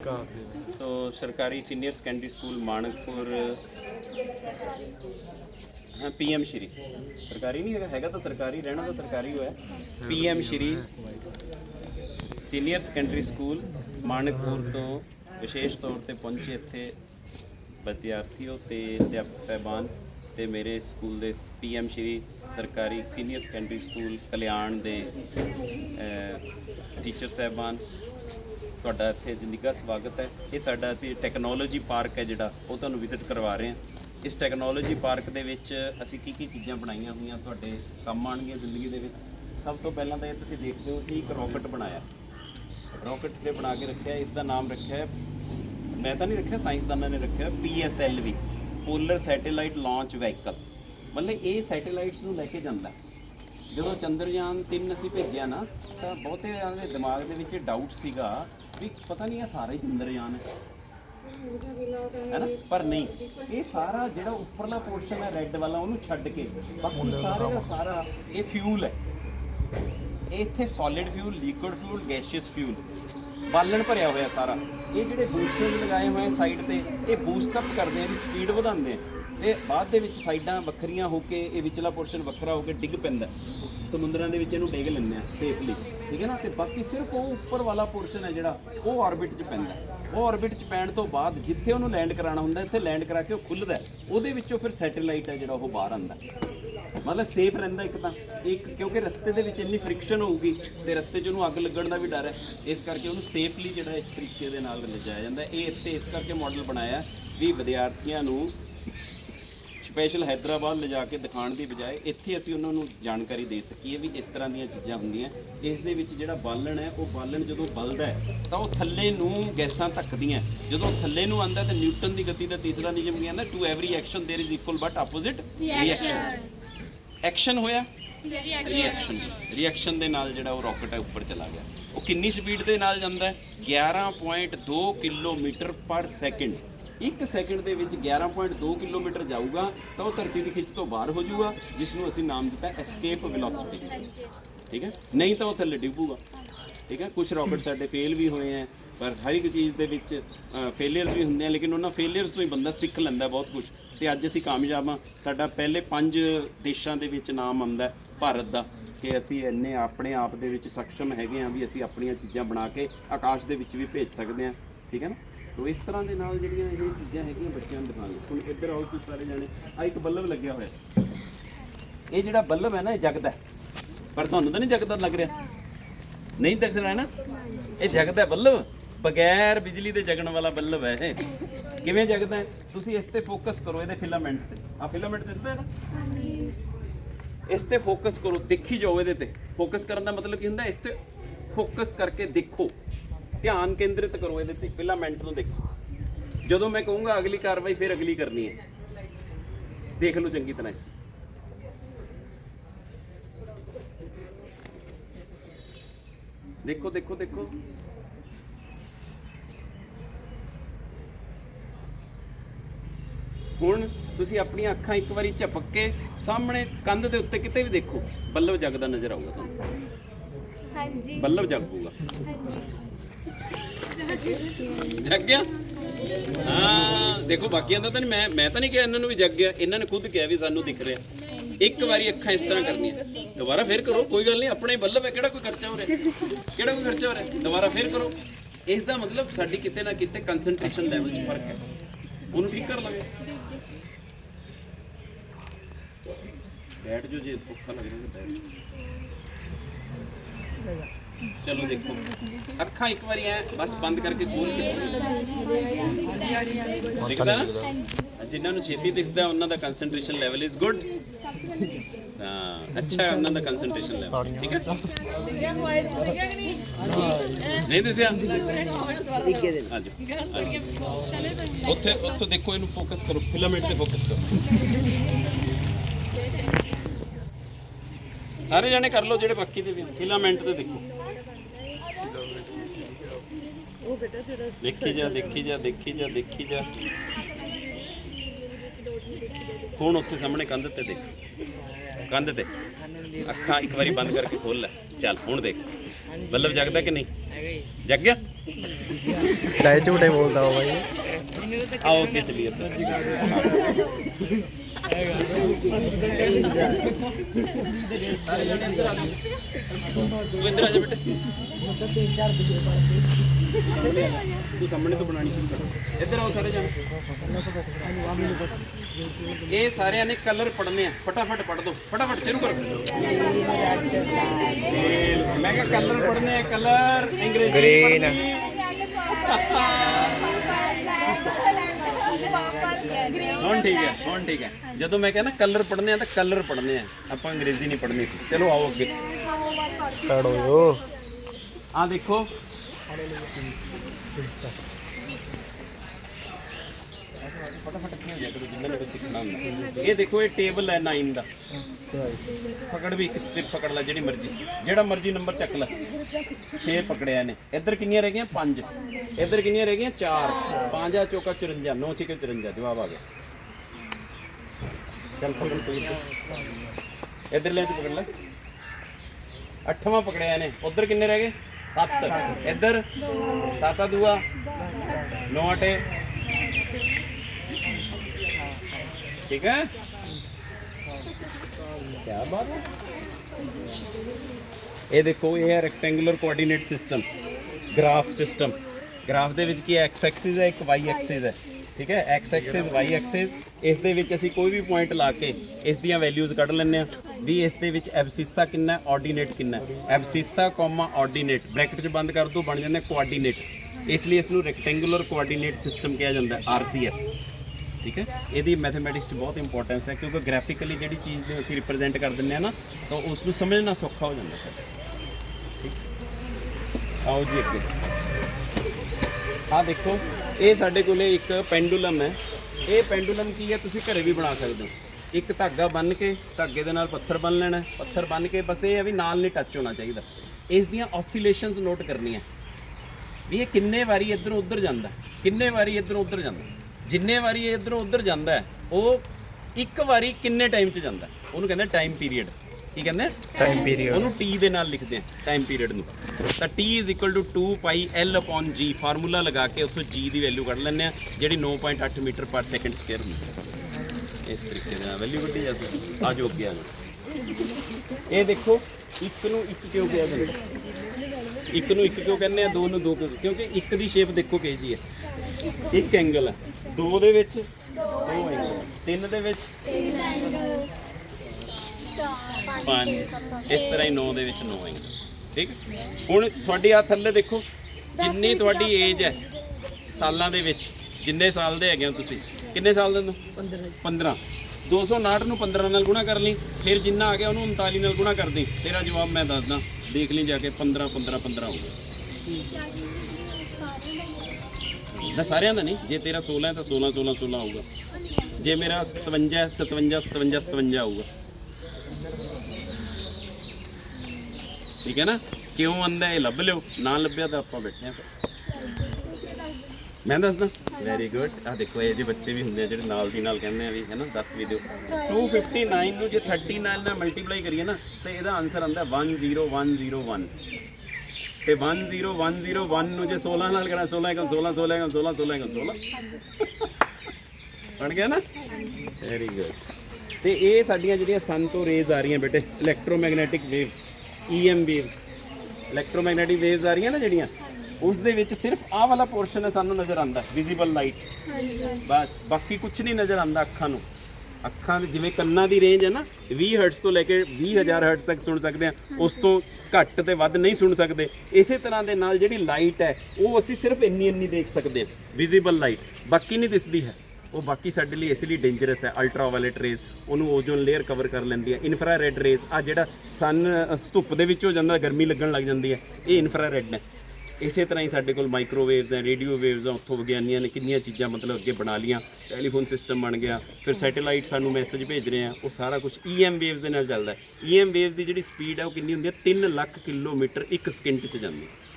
ਕਾਫੀ तो सरकारी senior secondary school Mankapur ਹਾਂ ਪੀਐਮ ਸ਼੍ਰੀ ਸਰਕਾਰੀ ਨਹੀਂ ਹੈਗਾ ਹੈਗਾ ਤਾਂ ਸਰਕਾਰੀ ਰਹਿਣਾ ਤਾਂ ਸਰਕਾਰੀ ਹੋਇਆ PM Shri senior secondary school Mankpur ਤੋਂ ਵਿਸ਼ੇਸ਼ ਤੌਰ ਤੇ ਪਹੁੰਚੇ ਇੱਥੇ ਵਿਦਿਆਰਥੀਓ ਤੇ ਅਧਿਆਪਕ ਸਹਿਬਾਨ ਤੇ ਮੇਰੇ ਸਕੂਲ ਦੇ ਪੀਐਮ ਸ਼੍ਰੀ ਸਰਕਾਰੀ ਸੀਨੀਅਰ ਸੈਕੰਡਰੀ ਸਕੂਲ ਕਲਿਆਣ ਦੇ ਟੀਚਰ ਸਹਿਬਾਨ ਤੁਹਾਡਾ ਇੱਥੇ ਨਿੱਘਾ ਸਵਾਗਤ ਹੈ। ਇਹ ਸਾਡਾ ਅਸੀਂ ਟੈਕਨੋਲੋਜੀ ਪਾਰਕ ਹੈ ਜਿਹੜਾ, ਉਹ ਤੁਹਾਨੂੰ ਵਿਜ਼ਿਟ ਕਰਵਾ ਰਹੇ ਹਾਂ। ਇਸ ਟੈਕਨੋਲੋਜੀ ਪਾਰਕ ਦੇ ਵਿੱਚ ਅਸੀਂ ਕੀ ਕੀ ਚੀਜ਼ਾਂ ਬਣਾਈਆਂ ਹੋਈਆਂ, ਤੁਹਾਡੇ ਕੰਮ ਆਣਗੀਆਂ ਜ਼ਿੰਦਗੀ ਦੇ ਵਿੱਚ? ਸਭ ਤੋਂ ਪਹਿਲਾਂ ਤਾਂ ਇਹ ਤੁਸੀਂ ਦੇਖਦੇ ਹੋ ਕਿ ਇੱਕ ਰਾਕਟ ਬਣਾਇਆ। ਰਾਕਟ ਤੇ ਬਣਾ ਕੇ ਰੱਖਿਆ ਇਸ ਦਾ ਨਾਮ ਰੱਖਿਆ ਹੈ ਮੈਂ ਤਾਂ ਨਹੀਂ ਰੱਖਿਆ ਸਾਇੰਸਦਾਨਾਂ ਨੇ ਰੱਖਿਆ PSLV polar satellite launch vehicle ਮਤਲਬ ਇਹ ਸੈਟੇਲਾਈਟਸ ਨੂੰ ਲੈ ਕੇ ਜਾਂਦਾ ਹੈ। ਜਦੋਂ ਚੰਦਰਯਾਨ 3 ਅਸੀਂ ਭੇਜਿਆ ਨਾ ਤਾਂ ਬਹੁਤਿਆਂ ਦੇ ਦਿਮਾਗ ਦੇ ਵਿੱਚ ਡਾਊਟ ਸੀਗਾ ਵੀ ਪਤਾ ਨਹੀਂ ਇਹ ਸਾਰਾ ਹੀ ਚੰਦਰਯਾਨ ਹੈ। ਨਾ ਪਰ ਨਹੀਂ ਇਹ ਸਾਰਾ ਜਿਹੜਾ ਉੱਪਰਲਾ ਪੋਰਸ਼ਨ ਹੈ ਰੈੱਡ ਵਾਲਾ ਉਹਨੂੰ ਛੱਡ ਕੇ ਬਾਕੀ ਸਾਰੇ ਦਾ ਸਾਰਾ ਇਹ ਫਿਊਲ ਹੈ। ਇਹ ਇੱਥੇ solid fuel liquid fuel gaseous fuel ਬਾਲਣ ਭਰਿਆ ਹੋਇਆ ਸਾਰਾ। ਇਹ ਜਿਹੜੇ ਬੂਸਟਰਸ ਲਗਾਏ ਹੋਏ ਸਾਈਡ ਤੇ ਇਹ ਬੂਸਟ ਅਪ ਕਰਦੇ ਆ ਦੀ ਸਪੀਡ ਵਧਾਉਂਦੇ ਆ। ਇਹ ਬਾਅਦ ਦੇ ਵਿੱਚ ਸਾਈਡਾਂ ਵੱਖਰੀਆਂ ਹੋ ਕੇ ਇਹ ਵਿਚਲਾ ਪੋਰਸ਼ਨ ਵੱਖਰਾ ਹੋ ਕੇ ਡਿੱਗ ਪੈਂਦਾ ਸਮੁੰਦਰਾਂ ਦੇ ਵਿੱਚ ਇਹਨੂੰ ਡਿੱਗ ਲੈਂਦੇ ਆ ਸੇਫਲੀ ਠੀਕ ਹੈ ਨਾ? ਤੇ ਬਾਕੀ ਸਿਰਫ ਉਹ ਉੱਪਰ ਵਾਲਾ ਪੋਰਸ਼ਨ ਹੈ ਜਿਹੜਾ, ਉਹ ਆਰਬਿਟ 'ਚ ਪੈਂਦਾ ਉਹ ਆਰਬਿਟ 'ਚ ਪੈਣ ਤੋਂ ਬਾਅਦ ਜਿੱਥੇ ਉਹਨੂੰ ਲੈਂਡ ਕਰਾਉਣਾ ਹੁੰਦਾ, ਇੱਥੇ ਲੈਂਡ ਕਰਾ ਕੇ ਉਹ ਖੁੱਲਦਾ ਉਹਦੇ ਵਿੱਚੋਂ ਫਿਰ ਸੈਟੇਲਾਈਟ ਹੈ ਜਿਹੜਾ ਉਹ ਬਾਹਰ ਆਉਂਦਾ ਮਤਲਬ ਸੇਫ ਰਹਿੰਦਾ ਇੱਕ ਤਾਂ। ਇੱਕ, ਕਿਉਂਕਿ ਰਸਤੇ ਦੇ ਵਿੱਚ ਇੰਨੀ ਫ੍ਰਿਕਸ਼ਨ ਹੋਊਗੀ ਤੇ ਰਸਤੇ 'ਚ ਉਹਨੂੰ ਅੱਗ ਲੱਗਣ ਦਾ ਵੀ ਡਰ ਹੈ। ਇਸ ਕਰਕੇ ਉਹਨੂੰ ਸੇਫਲੀ ਜਿਹੜਾ ਇਸ ਤਰੀਕੇ ਦੇ ਨਾਲ ਲਿਜਾਇਆ ਜਾਂਦਾ ਇਹ ਇੱਥੇ ਇਸ ਕਰਕੇ ਮਾਡਲ ਬਣਾਇਆ ਵੀ ਵਿਦਿਆਰਥੀਆਂ ਨੂੰ ਸਪੈਸ਼ਲ ਹైదరాబాద్ ਲਿਜਾ ਕੇ ਦਿਖਾਉਣ ਦੀ ਬਜਾਏ ਇੱਥੇ ਅਸੀਂ ਉਹਨਾਂ ਨੂੰ ਜਾਣਕਾਰੀ ਦੇ ਸਕੀਏ ਵੀ ਇਸ ਤਰ੍ਹਾਂ ਦੀਆਂ ਚੀਜ਼ਾਂ ਹੁੰਦੀਆਂ। ਇਸ ਦੇ ਵਿੱਚ ਜਿਹੜਾ ਬਾਲਣ ਹੈ, ਉਹ ਬਾਲਣ ਜਦੋਂ ਬਲਦਾ ਹੈ, ਤਾਂ ਉਹ ਥੱਲੇ ਨੂੰ ਗੈਸਾਂ ਧੱਕਦੀਆਂ ਜਦੋਂ ਥੱਲੇ ਨੂੰ ਆਉਂਦਾ ਤਾਂ ਨਿਊਟਨ ਦੀ ਗਤੀ ਦਾ ਤੀਸਰਾ ਨਿਯਮ ਕਹਿੰਦਾ to every action there is equal but opposite reaction action ਹੋਇਆ? ਰਿਐਕਸ਼ਨ ਰਿਐਕਸ਼ਨ ਦੇ ਨਾਲ ਜਿਹੜਾ ਉਹ ਰਾਕਟ ਹੈ ਉੱਪਰ ਚਲਾ ਗਿਆ। ਉਹ ਕਿੰਨੀ ਸਪੀਡ ਦੇ ਨਾਲ ਜਾਂਦਾ ਹੈ? 11.2 ਕਿਲੋਮੀਟਰ ਪਰ ਸੈਕਿੰਡ ਇੱਕ ਸੈਕਿੰਡ ਦੇ ਵਿੱਚ 11.2 ਕਿਲੋਮੀਟਰ ਜਾਊਗਾ ਤਾਂ ਉਹ ਧਰਤੀ ਦੀ ਖਿੱਚ ਤੋਂ ਬਾਹਰ ਹੋ ਜਾਊਗਾ ਜਿਸ ਨੂੰ ਅਸੀਂ ਨਾਮ ਦਿੱਤਾ ਐਸਕੇਪ ਵੈਲੋਸਿਟੀ ਠੀਕ ਹੈ? ਨਹੀਂ ਤਾਂ ਉਹ ਥੱਲੇ ਡਿੱਗੂਗਾ। ਠੀਕ ਹੈ? ਕੁਝ ਰਾਕਟ ਸਾਡੇ ਫੇਲ ਵੀ ਹੋਏ ਆ ਪਰ ਹਰ ਇੱਕ ਚੀਜ਼ ਦੇ ਵਿੱਚ ਫੇਲਿਅਰਸ ਵੀ ਹੁੰਦੇ ਆ ਲੇਕਿਨ ਉਹਨਾਂ ਫੇਲਿਅਰਸ ਤੋਂ ਹੀ ਬੰਦਾ ਸਿੱਖ ਲੈਂਦਾ ਬਹੁਤ ਕੁਝ ਤੇ ਅੱਜ ਅਸੀਂ ਕਾਮਯਾਬ ਆ ਸਾਡਾ ਪਹਿਲੇ ਪੰਜ ਦੇਸ਼ਾਂ ਦੇ ਵਿੱਚ ਨਾਮ ਆਉਂਦਾ ਭਾਰਤ ਦਾ। ਕਿ ਅਸੀਂ ਇੰਨੇ ਆਪਣੇ ਆਪ ਦੇ ਵਿੱਚ ਸક્ષਮ ਹੈਗੇ ਆ ਵੀ ਅਸੀਂ ਆਪਣੀਆਂ ਚੀਜ਼ਾਂ ਬਣਾ ਕੇ ਆਕਾਸ਼ ਦੇ ਵਿੱਚ ਵੀ ਭੇਜ ਸਕਦੇ ਆ ਠੀਕ ਹੈ ਨਾ? ਤੋ ਇਸ ਤਰ੍ਹਾਂ ਦੇ ਨਾਲ ਜਿਹੜੀਆਂ ਇਹ ਚੀਜ਼ਾਂ ਹੈਗੀਆਂ ਬੱਚਿਆਂ ਨੂੰ ਦਿਖਾਉਣ ਹੁਣ ਇੱਧਰ ਆਓ ਤੁਸੀਂ ਸਾਰੇ ਜਾਣੇ। ਆ ਇੱਕ ਬੱਲਬ ਲੱਗਿਆ ਹੋਇਆ। ਇਹ ਜਿਹੜਾ ਬੱਲਬ ਹੈ ਨਾ, ਇਹ ਜਗਦਾ ਪਰ ਤੁਹਾਨੂੰ ਤਾਂ ਨਹੀਂ ਜਗਦਾ ਲੱਗ ਰਿਹਾ? ਨਹੀਂ ਦਿਖ ਰਿਹਾ ਨਾ? ਇਹ ਜਗਦਾ ਬੱਲਬ? ਬਗੈਰ ਬਿਜਲੀ ਦੇ ਜਗਣ ਵਾਲਾ ਬੱਲਬ ਹੈ ਇਹ। ਕਿਵੇਂ ਜਗਦਾ ਹੈ? ਤੁਸੀਂ ਇਸ ਤੇ ਫੋਕਸ ਕਰੋ ਇਹਦੇ ਫਿਲਾਮੈਂਟ ਤੇ। ਆ ਫਿਲਾਮੈਂਟ ਦਿਸਦਾ ਹੈ ਨਾ ਇਸ ਤੇ ਫੋਕਸ ਕਰੋ ਦੇਖੀ ਜਾਓ ਇਹਦੇ ਤੇ। ਫੋਕਸ ਕਰਨ ਦਾ ਮਤਲਬ ਕੀ ਹੁੰਦਾ? ਇਸ ਤੇ ਫੋਕਸ ਕਰਕੇ ਦੇਖੋ। ਧਿਆਨ ਕੇਂਦਰਿਤ ਕਰੋ ਇਹਦੇ ਤੇ। ਫਿਲਾਮੈਂਟ ਨੂੰ ਦੇਖੋ। ਜਦੋਂ ਮੈਂ ਕਹੂੰਗਾ ਅਗਲੀ ਕਾਰਵਾਈ ਫਿਰ ਅਗਲੀ ਕਰਨੀ ਹੈ। ਦੇਖ ਲਓ ਚੰਗੀ ਤਰ੍ਹਾਂ ਇਸ ਦੇਖੋ ਦੇਖੋ ਦੇਖੋ। ਹੁਣ ਤੁਸੀਂ ਆਪਣੀਆਂ ਅੱਖਾਂ ਇੱਕ ਵਾਰੀ ਝਪਕ ਕੇ ਸਾਹਮਣੇ ਕੰਧ ਦੇ ਉੱਤੇ ਕਿਤੇ ਵੀ ਦੇਖੋ ਬੱਲਬ ਜਗਦਾ ਨਜ਼ਰ ਆਊਗਾ ਤੁਹਾਨੂੰ। ਹਾਂਜੀ। ਬੱਲਬ ਜਗੂਗਾ। ਜਗ ਗਿਆ? ਹਾਂ ਦੇਖੋ ਬਾਕੀਆਂ ਦਾ ਤਾਂ ਨਹੀਂ ਮੈਂ ਮੈਂ ਤਾਂ ਨਹੀਂ ਕਿਹਾ ਇਹਨਾਂ ਨੂੰ ਵੀ ਜਗ ਗਿਆ ਇਹਨਾਂ ਨੇ ਖੁਦ ਕਿਹਾ ਵੀ ਸਾਨੂੰ ਦਿਖ ਰਿਹਾ। ਇੱਕ ਵਾਰੀ ਅੱਖਾਂ ਇਸ ਤਰ੍ਹਾਂ ਕਰਨੀਆਂ। ਦੁਬਾਰਾ ਫੇਰ ਕਰੋ ਕੋਈ ਗੱਲ ਨਹੀਂ ਆਪਣੇ ਬੱਲਬ ਹੈ ਕਿਹੜਾ ਕੋਈ ਖਰਚਾ ਹੋ ਰਿਹਾ? ਕਿਹੜਾ ਕੋਈ ਖਰਚਾ ਹੋ ਰਿਹਾ? ਦੁਬਾਰਾ ਫੇਰ ਕਰੋ। ਇਸ ਦਾ ਮਤਲਬ ਸਾਡੀ ਕਿਤੇ ਨਾ ਕਿਤੇ ਕਨਸੈਂਟ੍ਰੇਸ਼ਨ ਲੈਵਲ 'ਚ ਫ਼ਰਕ ਹੈ। ਉਹਨੂੰ ਠੀਕ ਕਰ ਲਵੇ। ਬੈਠ ਜੋ ਜੇ ਔਖਾ ਲੱਗ ਰਿਹਾ ਤਾਂ ਬੈਠ ਜਾਓ। ਚਲੋ ਦੇਖੋ। ਅੱਖਾਂ ਇੱਕ ਵਾਰੀ ਐ ਬਸ ਬੰਦ ਕਰਕੇ ਖੋਲ ਕੇ ਦਿਖਦਾ ਨਾ? ਜਿਨ੍ਹਾਂ ਨੂੰ ਛੇਤੀ ਦਿਖਦਾ ਉਹਨਾਂ ਦਾ ਕਨਸੈਂਟ੍ਰੇਸ਼ਨ ਲੈਵਲ ਇਜ਼ ਗੁੱਡ ਹਾਂ ਅੱਛਾ ਹੈ ਉਹਨਾਂ ਦਾ ਕਨਸੈਂਟ੍ਰੇਸ਼ਨ ਲੈਵਲ ਠੀਕ ਹੈ? ਨਹੀਂ ਦਿਸਿਆ? ਹਾਂਜੀ ਉੱਥੇ ਉੱਥੇ ਦੇਖੋ ਇਹਨੂੰ ਫੋਕਸ ਕਰੋ। ਫਿਲਾਮੈਂਟ ਤੇ ਫੋਕਸ ਕਰੋ। ਸਾਰੇ ਜਾਣੇ ਕਰ ਲਓ ਜਿਹੜੇ ਬਾਕੀ ਦੇ ਵੀ ਫਿਲਾਮੈਂਟ ਤੇ ਦੇਖੋ। ਦੇਖੀ ਜਾ ਦੇਖੀ ਜਾ ਦੇਖੀ ਜਾ ਦੇਖੀ ਜਾ। ਹੁਣ ਉੱਥੇ ਸਾਹਮਣੇ ਕੰਧ ਤੇ ਦੇਖ। ਕੰਧ ਤੇ। ਅੱਖਾਂ ਇੱਕ ਵਾਰੀ ਬੰਦ ਕਰਕੇ ਖੋਲ ਲੈ। ਚੱਲ ਹੁਣ ਦੇਖ। ਬੱਲਬ ਜਗਦਾ ਕਿ ਨਹੀਂ? ਜਗ ਗਿਆ? ਚਾਹੇ ਝੂਠੇ ਬੋਲਦਾ ਹੋ ਬਾਈ ਆਓ ਅੱਗੇ ਚਲੀਏ। ਇੱਧਰ ਆ ਜਾ ਬੇਟੇ ਤੂੰ ਸਾਹਮਣੇ ਤੋਂ ਬਣਾਣੀ ਸ਼ੁਰੂ ਕਰ ਇੱਧਰ ਆਓ ਸਾਰੇ ਜਣੇ ਇਹ ਸਾਰਿਆਂ ਨੇ ਕਲਰ ਪੜਨੇ ਆ। ਫਟਾਫਟ ਪੜ ਦੋ। ਫਟਾਫਟ ਸ਼ੁਰੂ ਕਰੋ। ਮੈਂ ਕਿਹਾ ਕਲਰ ਪੜਨੇ ਆ ਕਲਰ। ਅੰਗਰੇਜ਼ੀ Green. ਹੁਣ ਠੀਕ ਹੈ ਹੁਣ ਠੀਕ ਹੈ। ਜਦੋਂ ਮੈਂ ਕਹਿੰਦਾ ਕਲਰ ਪੜਨੇ ਆ ਤਾਂ ਕਲਰ ਪੜਨੇ ਆ। ਆਪਾਂ ਅੰਗਰੇਜ਼ੀ ਨਹੀਂ ਪੜਨੀ ਸੀ। ਚਲੋ ਆਓ ਅੱਗੇ। ਛੜੋ ਯੋ ਆ ਦੇਖੋ ਫਟਾਫਟ ਕੀ ਹੋ ਜਾ ਕਰੋ ਜਿੰਨਾ ਕੁ ਸਿੱਖਣਾ ਹੁੰਦਾ ਇਹ ਦੇਖੋ ਇਹ ਟੇਬਲ ਹੈ 9 ਦਾ। ਪਕੜ ਵੀ ਇੱਕ ਸਟ੍ਰਿਪ ਪਕੜ ਲੈ ਜਿਹੜੀ ਮਰਜ਼ੀ। ਜਿਹੜਾ ਮਰਜ਼ੀ ਨੰਬਰ ਚੱਕ ਲੈ। 6 ਪਕੜਿਆ ਨੇ। ਇੱਧਰ ਕਿੰਨੀਆਂ ਰਹਿ ਗਈਆਂ? 5 ਇੱਧਰ ਕਿੰਨੀਆਂ ਰਹਿ ਗਈਆਂ? 4 5 ਆ ਚੌਕਾ 54 9 6 54 ਜਵਾਬ ਆ ਗਿਆ। ਚੱਲ ਪਕੜ ਕੋਈ ਇੱਧਰ ਲੈ ਚ ਪਕੜ ਲੈ। ਅੱਠਵਾਂ ਪਕੜਿਆ ਨੇ ਉਧਰ ਕਿੰਨੇ ਰਹਿ ਗਏ? 7 ਇੱਧਰ? 7 ਆ ਦੂਆ? 9 ਅਟੇ ਠੀਕ ਹੈ? ਕੀ ਬਾਤ ਹੈ। ਇਹ ਦੇਖੋ ਇਹ ਹੈ rectangular coordinate system graph system graph ਦੇ ਵਿੱਚ ਕੀ x ਐਕਸਿਸ ਹੈ ਇੱਕ y ਐਕਸਿਸ ਹੈ। ਠੀਕ ਹੈ? X ਐਕਸਿਸ y ਐਕਸਿਸ ਇਸ ਦੇ ਵਿੱਚ ਅਸੀਂ ਕੋਈ ਵੀ ਪੁਆਇੰਟ ਲਾ ਕੇ ਇਸ ਦੀਆਂ ਵੈਲਿਊਜ਼ ਕੱਢ ਲੈਂਦੇ ਆ ਵੀ ਇਸ ਦੇ ਵਿੱਚ ਐਬਸਿਸਾ ਕਿੰਨਾ ਹੈ ਆਰਡੀਨੇਟ ਕਿੰਨਾ ਹੈ? ਐਬਸਿਸਾ ਕੋਮਾ ਆਰਡੀਨੇਟ ਬ੍ਰੈਕਟ 'ਚ ਬੰਦ ਕਰ ਦੋ, ਬਣ ਜਾਂਦਾ ਕੋਆਰਡੀਨੇਟ ਇਸ ਲਈ ਇਸ ਨੂੰ ਰੈਕਟੈਂਗੂਲਰ ਕੋਆਰਡੀਨੇਟ ਸਿਸਟਮ ਕਿਹਾ ਜਾਂਦਾ ਹੈ RCS ਠੀਕ ਹੈ? ਇਹਦੀ ਮੈਥਮੈਟਿਕਸ 'ਚ ਬਹੁਤ ਇੰਪੋਰਟੈਂਸ ਹੈ, ਕਿਉਂਕਿ ਗ੍ਰਾਫਿਕਲੀ ਜਿਹੜੀ ਚੀਜ਼ ਨੂੰ ਅਸੀਂ ਰਿਪਰੈਜ਼ੈਂਟ ਕਰ ਦਿੰਦੇ ਆ ਨਾ, ਤਾਂ ਉਸ ਨੂੰ ਸਮਝਣਾ ਸੌਖਾ ਹੋ ਜਾਂਦਾ ਸਾਡਾ ਠੀਕ ਆਓ ਜੀ ਅੱਗੇ। ਆਹ ਦੇਖੋ, ਇਹ ਸਾਡੇ ਕੋਲੇ ਇੱਕ ਪੈਂਡੂਲਮ ਹੈ। ਇਹ ਪੈਂਡੂਲਮ ਕੀ ਹੈ? ਤੁਸੀਂ ਘਰੇ ਵੀ ਬਣਾ ਸਕਦੇ ਹੋ। ਇੱਕ ਧਾਗਾ ਬੰਨ ਕੇ, ਧਾਗੇ ਦੇ ਨਾਲ ਪੱਥਰ ਬੰਨ ਲੈਣਾ ਪੱਥਰ ਬੰਨ ਕੇ ਬਸ ਇਹ ਹੈ ਵੀ ਨਾਲ ਨਹੀਂ ਟੱਚ ਹੋਣਾ ਚਾਹੀਦਾ। ਇਸ ਦੀਆਂ ਆਸੀਲੇਸ਼ਨਸ ਨੋਟ ਕਰਨੀਆਂ। ਵੀ ਇਹ ਕਿੰਨੇ ਵਾਰੀ ਇਧਰੋਂ ਉਧਰ ਜਾਂਦਾ ਕਿੰਨੇ ਵਾਰੀ ਇਧਰੋਂ ਉਧਰ ਜਾਂਦਾ ਜਿੰਨੇ ਵਾਰੀ ਇਹ ਇਧਰੋਂ ਉਧਰ ਜਾਂਦਾ ਉਹ ਇੱਕ ਵਾਰੀ ਕਿੰਨੇ ਟਾਈਮ 'ਚ ਜਾਂਦਾ ਉਹਨੂੰ ਕਹਿੰਦੇ ਟਾਈਮ ਪੀਰੀਅਡ ਕੀ ਕਹਿੰਦੇ ਆ? ਟਾਈਮ ਪੀਰੀਅਡ ਉਹਨੂੰ t ਦੇ ਨਾਲ ਲਿਖਦੇ ਆ ਟਾਈਮ ਪੀਰੀਅਡ ਨੂੰ। ਤਾਂ t 2 pi l g formula ਲਗਾ ਕੇ ਉੱਥੋਂ g ਦੀ ਵੈਲਿਊ ਕੱਢ ਲੈਂਦੇ ਆ ਜਿਹੜੀ 9.8 ਮੀਟਰ ਪਰ ਸੈਕਿੰਡ ਸਕੁਅਰ ਹੁੰਦੀ ਹੈ ਇਸ ਤਰੀਕੇ ਨਾਲ ਵੈਲਿਊ ਕੱਢੀ ਜਾਂਦੀ ਆ ਜੋ ਅੱਗੇ ਆ ਜਾਓ। ਇਹ ਦੇਖੋ ਇੱਕ ਨੂੰ ਇੱਕ ਕਿਉਂ ਕਿਹਾ ਜਾਂਦਾ? ਇੱਕ ਨੂੰ ਇੱਕ ਕਿਉਂ ਕਹਿੰਦੇ ਆ ਦੋ ਨੂੰ ਦੋ ਕਿਉਂ? ਕਿਉਂਕਿ ਇੱਕ ਦੀ ਸ਼ੇਪ ਦੇਖੋ ਕਿਹੋ ਜੀ ਹੈ ਇੱਕ ਐਂਗਲ ਹੈ ਦੋ ਦੇ ਵਿੱਚ ਦੋ ਐਂਗਲ ਤਿੰਨ ਦੇ ਵਿੱਚ ਪੰਜ ਇਸ ਤਰ੍ਹਾਂ ਹੀ 9 ਦੇ ਵਿੱਚ 9 ਐਂਗਲ ਠੀਕ ਹੁਣ ਤੁਹਾਡੀ ਆ ਥੱਲੇ ਦੇਖੋ, ਜਿੰਨੀ ਤੁਹਾਡੀ ਏਜ ਹੈ, ਸਾਲਾਂ ਦੇ ਵਿੱਚ, ਜਿੰਨੇ ਸਾਲ ਦੇ ਹੈਗੇ ਹੋ ਤੁਸੀਂ, ਕਿੰਨੇ ਸਾਲ ਦੇ ਹੋ? 15 15 259 ਨੂੰ 15 ਨਾਲ ਗੁਣਾ ਕਰ ਲਈ, ਫਿਰ ਜਿੰਨਾ ਆ ਗਿਆ ਉਹਨੂੰ 39 ਨਾਲ ਗੁਣਾ ਕਰ ਦੇ। ਤੇਰਾ ਜਵਾਬ ਮੈਂ ਦੱਸਦਾ, ਦੇਖ ਲਈ ਜਾ ਕੇ 15 15 15 ਹੋਊਗਾ ਨਾ ਸਾਰਿਆਂ ਦਾ ਨਹੀਂ, ਜੇ ਤੇਰਾ 16 ਹੈ ਤਾਂ 16 16 16 ਆਊਗਾ ਜੇ ਮੇਰਾ 57 ਹੈ 57 57 57 ਆਊਗਾ ਠੀਕ ਹੈ ਨਾ? ਕਿਉਂ ਆਂਦਾ ਇਹ ਲੱਭ ਲਿਓ। ਨਾ ਲੱਭਿਆ ਤਾਂ ਆਪਾਂ ਬੈਠੇ ਆ ਮੈਂ ਦੱਸਦਾ। ਵੈਰੀ ਗੁੱਡ ਆ ਦੇਖੋ, ਇਹ ਜਿਹੇ ਬੱਚੇ ਵੀ ਹੁੰਦੇ ਆ ਜਿਹੜੇ ਨਾਲ ਦੀ ਨਾਲ ਕਹਿੰਦੇ ਆ ਵੀ ਹੈ ਨਾ ਦੱਸ ਵੀ ਦਿਓ। 259 ਨੂੰ ਜੇ 39 ਨਾਲ ਮਲਟੀਪਲਾਈ ਕਰੀਏ ਨਾ, ਤੇ ਇਹਦਾ ਆਨਸਰ ਆਂਦਾ 10101 ਤੇ 10101 ਨੂੰ ਜੇ 16 ਨਾਲ ਕਰਾਂ 16 1 16 16 1 16 16 1 16 ਬਣ ਗਿਆ ਨਾ? ਵੈਰੀ ਗੁੱਡ ਤੇ ਇਹ ਸਾਡੀਆਂ ਜਿਹੜੀਆਂ ਸਨ ਤੋਂ ਰੇਜ਼ ਆ ਰਹੀਆਂ ਬੇਟੇ electromagnetic waves EM waves electromagnetic waves ਆ ਰਹੀਆਂ ਨਾ ਜਿਹੜੀਆਂ, ਉਸ ਦੇ ਵਿੱਚ ਸਿਰਫ ਆਹ ਵਾਲਾ ਪੋਰਸ਼ਨ ਹੈ ਸਾਨੂੰ ਨਜ਼ਰ ਆਉਂਦਾ ਵਿਜ਼ੀਬਲ ਲਾਈਟ ਬਸ, ਬਾਕੀ ਕੁਝ ਨਹੀਂ ਨਜ਼ਰ ਆਉਂਦਾ ਅੱਖਾਂ ਨੂੰ। ਅੱਖਾਂ ਦੇ ਜਿਵੇਂ ਕੰਨਾਂ ਦੀ ਰੇਂਜ ਹੈ ਨਾ 20 ਹਰਟਜ਼ ਤੋਂ ਲੈ ਕੇ 20000 ਹਰਟਜ਼ ਤੱਕ ਸੁਣ ਸਕਦੇ ਆ ਉਸ ਤੋਂ ਘੱਟ ਤੇ ਵੱਧ ਨਹੀਂ ਸੁਣ ਸਕਦੇ। ਇਸੇ ਤਰ੍ਹਾਂ ਦੇ ਨਾਲ ਜਿਹੜੀ ਲਾਈਟ ਹੈ, ਉਹ ਅਸੀਂ ਸਿਰਫ ਇੰਨੀ ਇੰਨੀ ਦੇਖ ਸਕਦੇ ਹਾਂ ਵਿਜ਼ੀਬਲ ਲਾਈਟ ਬਾਕੀ ਨਹੀਂ ਦਿਸਦੀ ਹੈ। ਉਹ ਬਾਕੀ ਸਾਡੇ ਲਈ ਇਸ ਲਈ ਡੇਂਜਰਸ ਹੈ ਅਲਟਰਾਵਾਇਲਟ ਰੇਜ਼ ਉਹਨੂੰ ਓਜ਼ੋਨ ਲੇਅਰ ਕਵਰ ਕਰ ਲੈਂਦੀ ਹੈ ਇਨਫਰਾਰੈੱਡ ਰੇਜ਼ ਆ ਜਿਹੜਾ ਸਨ ਧੁੱਪ ਦੇ ਵਿੱਚ ਹੋ ਜਾਂਦਾ, ਗਰਮੀ ਲੱਗਣ ਲੱਗ ਜਾਂਦੀ ਹੈ, ਇਹ ਇਨਫਰਾਰੈਡ ਨੇ। ਇਸੇ ਤਰ੍ਹਾਂ ਹੀ ਸਾਡੇ ਕੋਲ ਮਾਈਕ੍ਰੋਵੇਵਸ ਹੈ ਰੇਡੀਓ ਵੇਵਸ ਆ, ਉੱਥੋਂ ਵਿਗਿਆਨੀਆਂ ਨੇ ਕਿੰਨੀਆਂ ਚੀਜ਼ਾਂ ਮਤਲਬ ਅੱਗੇ ਬਣਾ ਲੀਆਂ ਟੈਲੀਫੋਨ ਸਿਸਟਮ ਬਣ ਗਿਆ, ਫਿਰ ਸੈਟੇਲਾਈਟ ਸਾਨੂੰ ਮੈਸੇਜ ਭੇਜ ਰਹੇ ਆ, ਉਹ ਸਾਰਾ ਕੁਝ ਈਐਮ ਵੇਵਸ ਦੇ ਨਾਲ ਚੱਲਦਾ ਹੈ। ਈਐਮ ਵੇਵਸ ਦੀ ਜਿਹੜੀ ਸਪੀਡ ਹੈ ਉਹ ਕਿੰਨੀ ਹੁੰਦੀ ਹੈ? 3 ਲੱਖ ਕਿਲੋਮੀਟਰ ਇੱਕ ਸਕਿੰਟ 'ਚ ਜਾਂਦੀ ਹੈ।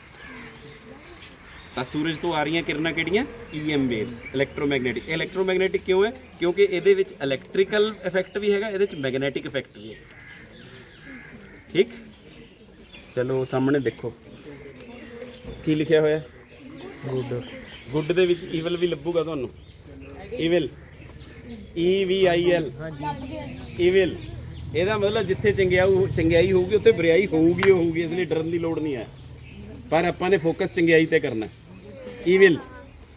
ਤਾਂ ਸੂਰਜ ਤੋਂ ਆ ਰਹੀਆਂ ਕਿਰਨਾਂ ਕਿਹੜੀਆਂ? EM ਵੇਵਸ ਇਲੈਕਟ੍ਰੋਮੈਗਨੈਟਿਕ ਇਲੈਕਟ੍ਰੋਮੈਗਨੈਟਿਕ ਕਿਉਂ ਹੈ? ਕਿਉਂਕਿ ਇਹਦੇ ਵਿੱਚ ਇਲੈਕਟ੍ਰੀਕਲ ਇਫੈਕਟ ਵੀ ਹੈਗਾ ਇਹਦੇ ਵਿੱਚ ਮੈਗਨੈਟਿਕ ਇਫੈਕਟ ਵੀ ਹੈ। ਠੀਕ? ਚਲੋ ਸਾਹਮਣੇ ਦੇਖੋ। ਕੀ ਲਿਖਿਆ ਹੋਇਆ? ਗੁੱਡ ਗੁੱਡ ਦੇ ਵਿੱਚ ਈਵਲ ਵੀ ਲੱਭੂਗਾ ਤੁਹਾਨੂੰ। Evil E V I L ਹਾਂਜੀ। ਈਵਲ ਇਹਦਾ ਮਤਲਬ ਜਿੱਥੇ ਚੰਗਿਆਈ ਚੰਗਿਆਈ ਹੋਊਗੀ ਉੱਥੇ ਬੁਰਾਈ ਹੋਊਗੀ ਹੋਊਗੀ ਇਸ ਲਈ ਡਰਨ ਦੀ ਲੋੜ ਨਹੀਂ ਹੈ। ਪਰ ਆਪਾਂ ਨੇ ਫੋਕਸ ਚੰਗਿਆਈ ਤੇ ਕਰਨਾ ਈਵਿਲ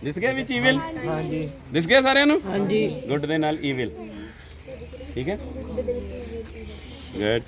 ਦਿਸ ਗਿਆ ਵਿੱਚ ਈਵਿਲ ਹਾਂਜੀ। ਦਿਸ ਗਿਆ ਸਾਰਿਆਂ ਨੂੰ? ਹਾਂਜੀ। ਗੁੱਡ ਦੇ ਨਾਲ ਈਵਿਲ ਠੀਕ ਹੈ? ਗੁੱਡ